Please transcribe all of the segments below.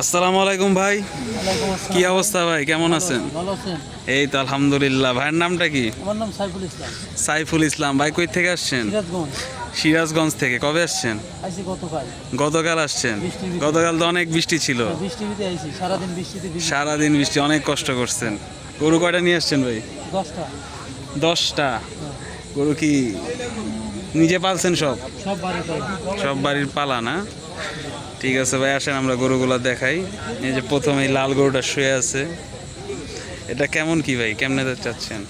আসসালামু আলাইকুম ভাই। কি অবস্থা ভাই? কেমন আছেন? এই তো আলহামদুলিল্লাহ। ভাইয়ের নামটা কি? আমার নাম সাইফুল ইসলাম। সাইফুল ইসলাম। ভাই কই থেকে আসছেন? সিরাজগঞ্জ। থেকে। কবে আসছেন? গতকাল। আসছেন। গতকাল তো অনেক বৃষ্টি ছিল। আইসি। সারাদিন বৃষ্টি অনেক কষ্ট করছেন। গরু কয়টা নিয়ে আসছেন ভাই? দশটা। হ্যাঁ। গরু কি নিজে পালছেন সব? সব সব বাড়ির পালা না? ঠিক আছে ভাই আসেন আমরা গরুগুলা দেখাই। এই যে প্রথমে লাল গরুটা শুয়ে আছে। এটা কেমন কি ভাই? কেমনে চাচ্ছেন?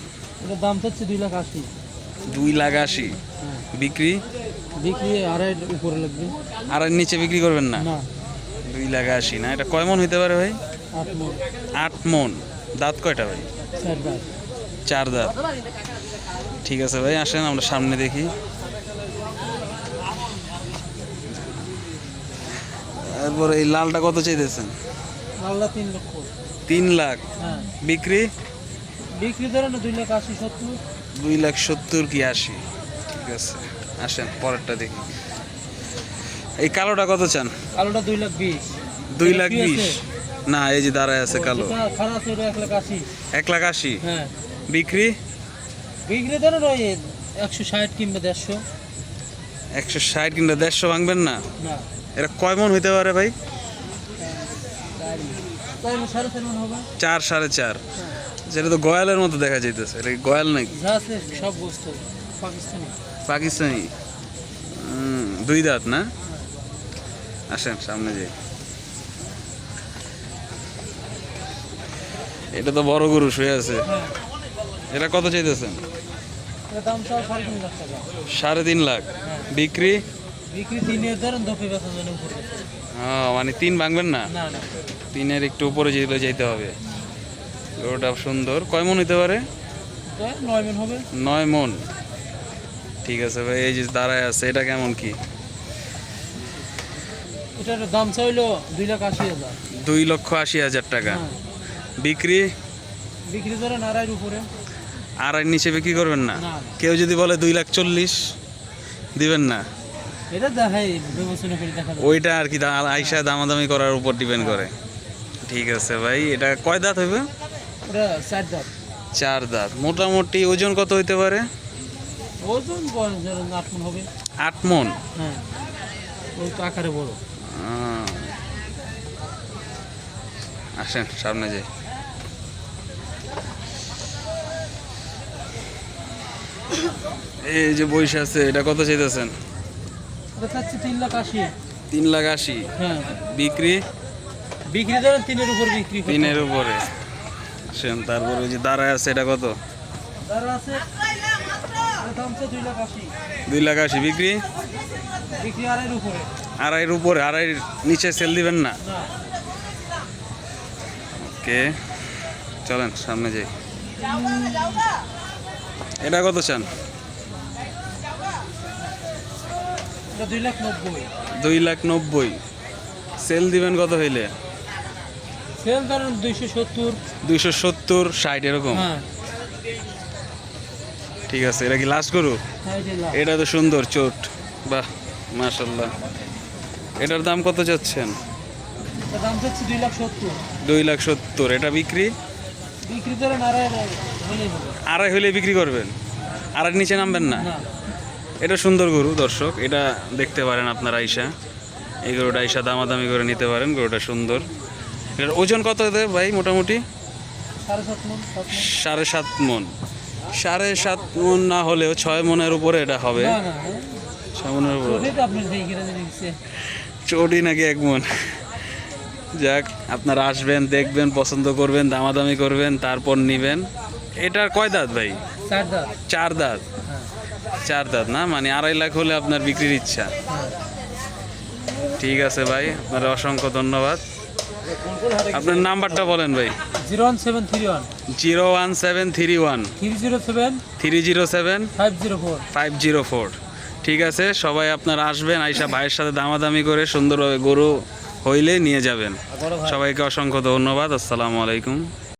এটার দাম চাচ্ছে দুই লাখ আশি। দুই লাখ আশি? হ্যাঁ। বিক্রি? বিক্রি আড়াই উপরে লাগবে। আর এর নিচে বিক্রি করবেন না? না। দুই লাখ আশি না? এটা কয় মন হইতে পারে ভাই? আট মন। মন। দাঁত কয়টা ভাই? চার দাঁত। ঠিক আছে ভাই আসেন আমরা সামনে দেখি। তারপরে এই লালটা কত চাইতেছেন? আল্লাহ তিন লক্ষ। তিন লাখ। হ্যাঁ। বিক্রি? বিক্রি ধরে না দুই লাখ আশি সত্তর। দুই লাখ সত্তর কি আশি? ঠিক আছে আসেন পরেরটা দেখি। এই কালোটা কত চান? কালোটা দুই লাখ বিশ। দুই লাখ বিশ। না এই যে দাঁড়ায় আছে কালো। এক লাখ আশি? হ্যাঁ। বিক্রি? বিক্রি ধরেন ওই একশো ষাট কিংবা দেড়শো। একশো ষাট কিংবা দেড়শো ভাঙবেন না? না। এটা কয় মন হইতে পারে ভাই? চার সাড়ে চার। যেটা তো গয়ালের মতো দেখা যাইতেছে। এটা গয়াল নাকি? সব বস্তু পাকিস্তানি। পাকিস্তানি দুই দাঁত না? আসেন সামনে যাই। এটা তো বড় গরু শুয়ে আছে। এটা কত চাইতেছেন? সাড়ে তিন লাখ। বিক্রি? মানে তিন ভাঙবেন না? তিনের একটু উপরে যেতে হবে। গরুটা সুন্দর। কয় মন হইতে পারে? নয় মন ঠিক আছে ভাই এই যে দাঁড়ায় আছে এটা কেমন কি? এটার দাম চাইলো দুই লাখ আশি হাজার। দুই লক্ষ আশি হাজার টাকা। হ্যাঁ। বিক্রি? বিক্রি ধরেন আড়াইয়ের উপরে। নিচে বিক্রি করবেন না। কেউ যদি বলে দুই লাখ চল্লিশ দিবেন না? এটা দেখাই বিবেচনা করে দেখা ওইটা আর কি আইসা দামাদামি করার উপর ডিপেন্ড করে। ঠিক আছে ভাই এটা কয় দাঁত হইবে? ওটা চার দাঁত। মোটামুটি ওজন কত হইতে পারে? ওজন আট মন হবে। আট মন? হ্যাঁ। ওই তো আকারে বড়। আসেন সামনে যাই। এই যে বইসা আছে এটা কত চাইতেছেন? তিন লাখ আশি। তিন লাখ আশি। হ্যাঁ। বিক্রি? বিক্রি ধরেন তিনের উপর বিক্রি তিনের উপরে। আসেন তারপরে ওই যে দাঁড়ায় আছে এটা কত? আছে দুই লাখ আশি। বিক্রি? আড়াইয়ের উপরে। আড়াইয়ের নিচে সেল দিবেন না? না। ওকে চলেন সামনে যাই। এটা কত চান এটা দুই লাখ নব্বই। সেল দিবেন কত হইলে? সেল ধরেন দুইশো সত্তর। দুইশো সত্তর ষাট এরকম? হ্যাঁ। ঠিক আছে এটা কি লাস্ট করু হ্যাঁ। এটা তো সুন্দর চোট। বাহ মাশাল্লাহ এটার দাম কত চাচ্ছেন? দুই লাখ সত্তর। এটা বিক্রি? আড়াই হইলে বিক্রি করবেন? আড়াই নিচে নামবেন না? না। এটা সুন্দর গরু দর্শক। এটা দেখতে পারেন আপনারা আইসা এই গরুটা আইসা দামাদামি করে নিতে পারেন গরুটা সুন্দর। এটার ওজন কত হতে ভাই মোটামুটি? সাড়ে সাত মন। সাড়ে সাত মন মন না হলেও ছয় মনের উপরে এটা হবে। হ্যাঁ। ছয় মনের উপরে। চটি নাকি এক মন। যাক আপনারা আসবেন দেখবেন পছন্দ করবেন দামাদামি করবেন তারপর নিবেন। এটার কয় দাঁত ভাই? চার দাম চার দাঁত। চার দাঁত না? মানে আড়াই লাখ হলে আপনার বিক্রির ইচ্ছা। ঠিক আছে ভাই আপনার অসংখ্য ধন্যবাদ। আপনার নাম্বারটা বলেন ভাই। Zero one seven three one. Zero one seven three one. Three zero seven. Three zero seven. Five zero four. Five zero four. ঠিক আছে সবাই আপনারা আসবেন আইসা ভাইয়ের সাথে দামাদামি করে সুন্দরভাবে গরু হইলে নিয়ে যাবেন। সবাইকে অসংখ্য ধন্যবাদ আসসালামু আলাইকুম।